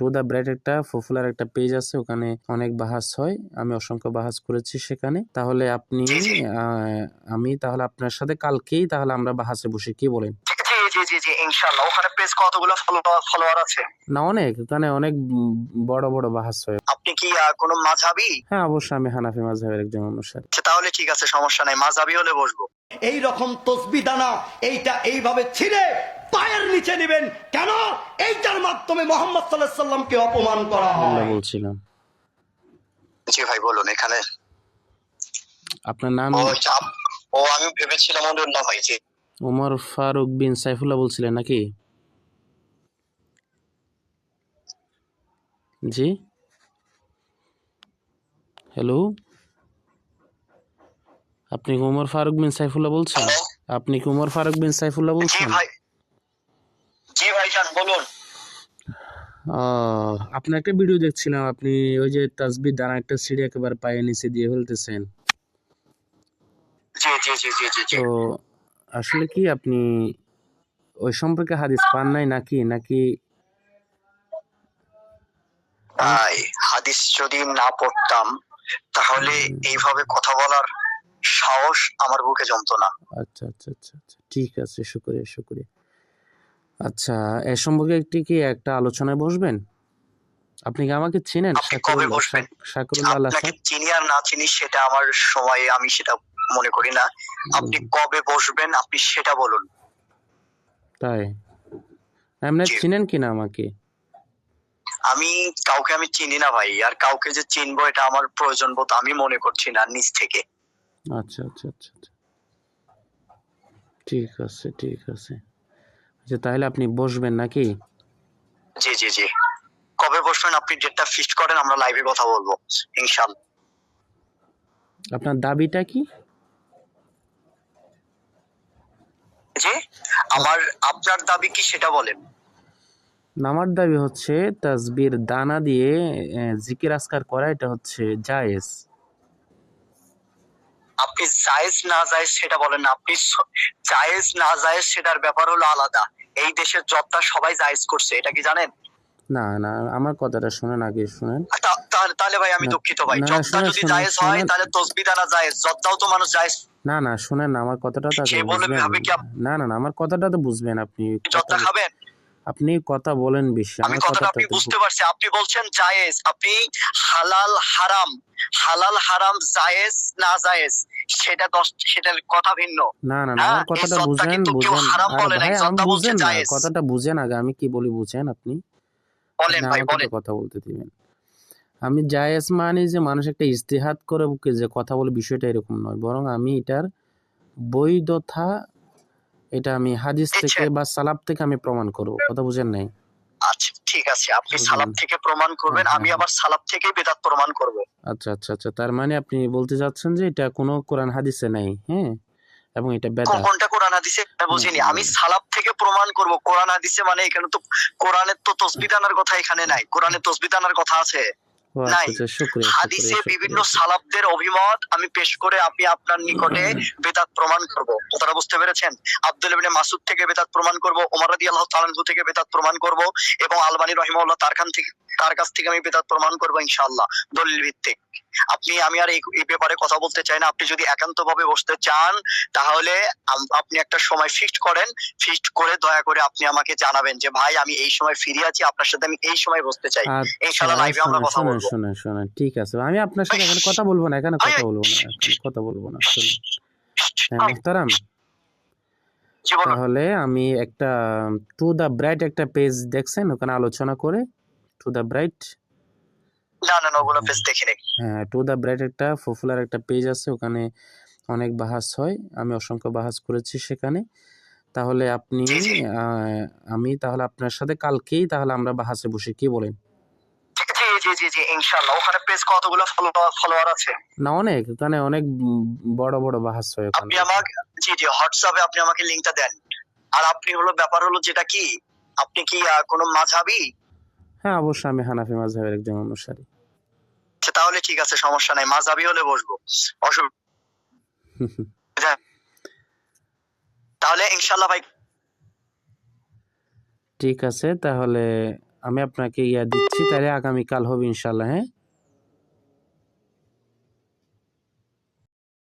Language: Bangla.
টু দ্য ব্রাইট একটা পপুলার একটা পেজ আছে ওখানে অনেক বাহাস হয়। আমি অসংখ্য বাহাস করেছি সেখানে। তাহলে আপনি আমি তাহলে আপনার সাথে কালকেই তাহলে আমরা বাহাসে বসে কি বলেন? জি জি জি জি ইনশাআল্লাহ। ওখানে পেজ কতগুলো ফলোয়ার আছে? না অনেক। ওখানে অনেক বড় বড় বাহাস হয়। আপনি কি কোনো মাঝাবি? হ্যাঁ অবশ্যই আমি হানাফি একজন অনুসারী আচ্ছা, তাহলে ঠিক আছে সমস্যা নাই। মাঝাবি হলে বসবো। এই রকম তসবি দানা এইটা এইভাবে ছিঁড়ে পায়ের নিচে নেবেন। কেন? এইটার মাধ্যমে মোহাম্মদ সাল্লাহ সাল্লামকে অপমান করা হয়। বলছিলাম। জি ভাই বলুন এখানে। আপনার নাম? ও ও আমি ভেবেছিলাম অন্য ভাই জি। ওমর ফারুক বিন সাইফুল্লাহ বলছিলেন নাকি? জি। হ্যালো? আপনি কি ওমর ফারুক বিন সাইফুল্লাহ বলছেন? আপনি কি ওমর ফারুক বিন সাইফুল্লাহ জি বলছেন? ভাই ভাইজান বলুন। আপনার একটা ভিডিও দেখছিলাম আপনি ওই যে তাসবির দানা একটা সিঁড়ি একেবারে পায়ে নিচে দিয়ে ফেলতেছেন। জি জি জি জি জি জি। তো আসলে কি আপনি ওই সম্পর্কে হাদিস পান নাই নাকি? নাকি ভাই হাদিস যদি না পড়তাম তাহলে এইভাবে কথা বলার সাহস আমার বুকে জমতো না। আচ্ছা আচ্ছা আচ্ছা আচ্ছা। ঠিক আছে শুক্রিয়া শুক্রিয়া। আচ্ছা এ সম্পর্কে একটি কি একটা আলোচনায় বসবেন? আপনি কি আমাকে চিনেন? আপনি শাকরুল্লাহ আপনাকে চিনি আর না চিনি সেটা আমার সময়ে আমি সেটা মনে করি না। আপনি কবে বসবেন আপনি সেটা বলুন। তাই? জি। চিনেন কিনা আমাকে? আমি কাউকে আমি চিনি না ভাই আর কাউকে যে চিনবো এটা আমার প্রয়োজন বোধ আমি মনে করছি না নিজ থেকে। আচ্ছা আচ্ছা আচ্ছা আচ্ছা। ঠিক আছে ঠিক আছে। আচ্ছা তাহলে আপনি বসবেন নাকি? জি জি জি। কবে বসবেন? আপনি ডেটটা ফিক্সড করেন আমরা লাইভে কথা বলব ইনশাআল্লাহ আপনার দাবিটা কি? জি? আমার আপনার দাবি কি সেটা বলেন। নামার দাবি হচ্ছে তাসবির দানা দিয়ে জিকির আসকার করা এটা হচ্ছে জায়েজ। আপনি জায়েজ না জায়েজ সেটা বলেন না। আপনি জায়েজ না জায়েজ সেটার ব্যাপার হলো আলাদা। এই দেশের জবটা সবাই জায়েজ করছে এটা কি জানেন? না না আমার কথাটা শুনেন আগে শুনেন। তাহলে ভাই আমি দুঃখিত ভাই। জবটা যদি জায়েজ হয়। তাহলে তসবিদানা জায়েজ জবটাও তো মানুষ জায়েজ। না না শুনেন না আমার কথাটা তো না না না আমার কথাটা তো বুঝবেন আপনি। জবটা খাবেন? আপনি কথা বলেন বেশি আমি কথাটা আপনি বুঝতে পারছি। আপনি বলছেন জায়েজ আপনি হালাল হারাম হালাল হারাম জায়েজ না জায়েজ সেটা দশ সেটার কথা ভিন্ন। না না না হ্যাঁ, কথাটা বুঝেন বুঝেন। হারাম বলে ভাই আমি বলছে বুঝেন জায়েজ। কথাটা বুঝেন আগে আমি কি বলি বুঝেন আপনি? বলেন ভাই বলেন। কথা বলতে দিবেন। আমি জায়েজ মানে যে মানুষ একটা ইস্তেহাত করে বুকে যে কথা বলে বিষয়টা এরকম নয় বরং আমি এটার বৈধতা এটা আমি হাদিস আচ্ছা। থেকে বা সালাব থেকে আমি প্রমাণ করব। কথা বুঝেন নাই? আচ্ছা ঠিক আছে। আপনি সালাব থেকে প্রমাণ করবেন হ্যাঁ, আমি। আবার সালাব থেকেই বেদাত প্রমাণ করব। আচ্ছা আচ্ছা আচ্ছা। তার মানে আপনি বলতে চাচ্ছেন যে এটা কোনো কোরআন হাদিসে নাই হ্যাঁ? এবং এটা বেদাত। কোনটা কোরআন হাদিসে? বুঝিনি। আমি সালাব থেকে প্রমাণ করব। কোরআন হাদিসে মানে এখানে তো কোরআনের তো তসবিদানার কথা এখানে নাই। কোরআনে তসবিদানার কথা আছে। আচ্ছা নাই। আচ্ছা হাদিসে বিভিন্ন। সালাবদের অভিমত আমি পেশ করে আমি আপনার নিকটে বেদাত প্রমাণ করব। কথাটা বুঝতে পেরেছেন? আব্দুল ইবনে মাসুদ থেকে বেদাত প্রমাণ করব ওমর রাদিয়াল্লাহু তাআলা থেকে বেদাত প্রমাণ করব এবং আলবানী রহিমাহুল্লাহ তার কান থেকে তার কাছ থেকে আমি বেদাত প্রমাণ করব ইনশাআল্লাহ দলিল ভিত্তিক। আপনি আমি আর এই ব্যাপারে কথা বলতে চাই না। আপনি যদি একান্তভাবে বসতে চান তাহলে আপনি একটা সময় ফিক্সড করেন। ফিক্সড করে দয়া করে আপনি আমাকে জানাবেন যে ভাই আমি এই সময় ফিরে আছি। আপনার সাথে আমি এই সময় বসতে চাই। আচ্ছা, ইনশাআল্লাহ লাইভে আমরা কথা বলব। শোনেন শোনেন ঠিক আছে। আমি আপনার সাথে এখানে কথা বলব না এখানে কথা বলব না এখানে কথা বলব না শুনুন। হ্যাঁ মুহতারাম তাহলে আমি একটা টু দ্য ব্রাইট একটা পেজ দেখছেন ওখানে আলোচনা করে টু দ্য ব্রাইট না না না ওগুলো পেজ দেখিনি। হ্যাঁ টু ব্রাইট একটা পপুলার একটা পেজ আছে ওখানে অনেক বাহাস হয় আমি অসংখ্য বাহাস করেছি সেখানে। তাহলে আপনি আমি তাহলে আপনার সাথে কালকেই তাহলে আমরা বাহাসে বসে কি বলেন? জি জি জি ইনশাআল্লাহ। ওখানে পেজ কতগুলো ফলোয়ার আছে? না অনেক। ওখানে অনেক বড় বড় বাহাস হয় ওখানে। আপনি আমাকে জি জি হোয়াটসঅ্যাপে আপনি আমাকে লিংকটা দেন। আর আপনি হলো ব্যাপার হলো যেটা কি? আপনি কি কোনো মাঝাবি? হ্যাঁ অবশ্যই আমি হানাফি মাজহাবের একজন অনুসারী। আচ্ছা, তাহলে ঠিক আছে সমস্যা নাই। মাঝাবি হলে বসবো। অসুবিধা তাহলে ইনশাআল্লাহ ভাই। ঠিক আছে তাহলে আমি আপনাকে ইয়া দিচ্ছি তাহলে আগামীকাল হবে ইনশাল্লাহ হ্যাঁ